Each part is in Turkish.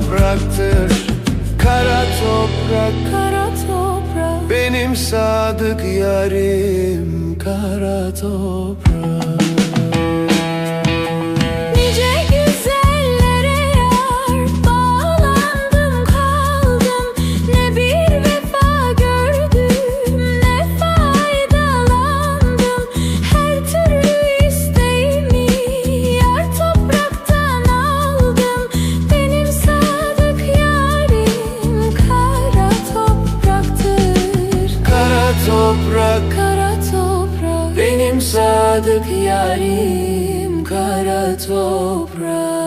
topraktır. Kara toprak. Kara toprak. Benim sadık yarim Kara toprak toprak. Kara toprak. Benim sadık yarim Kara toprak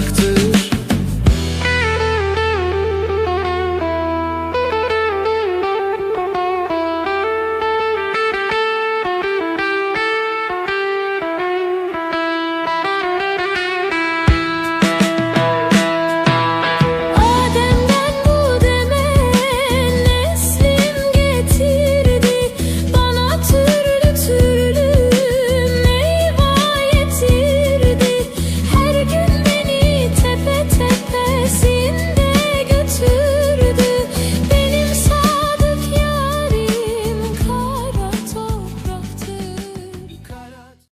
chcesz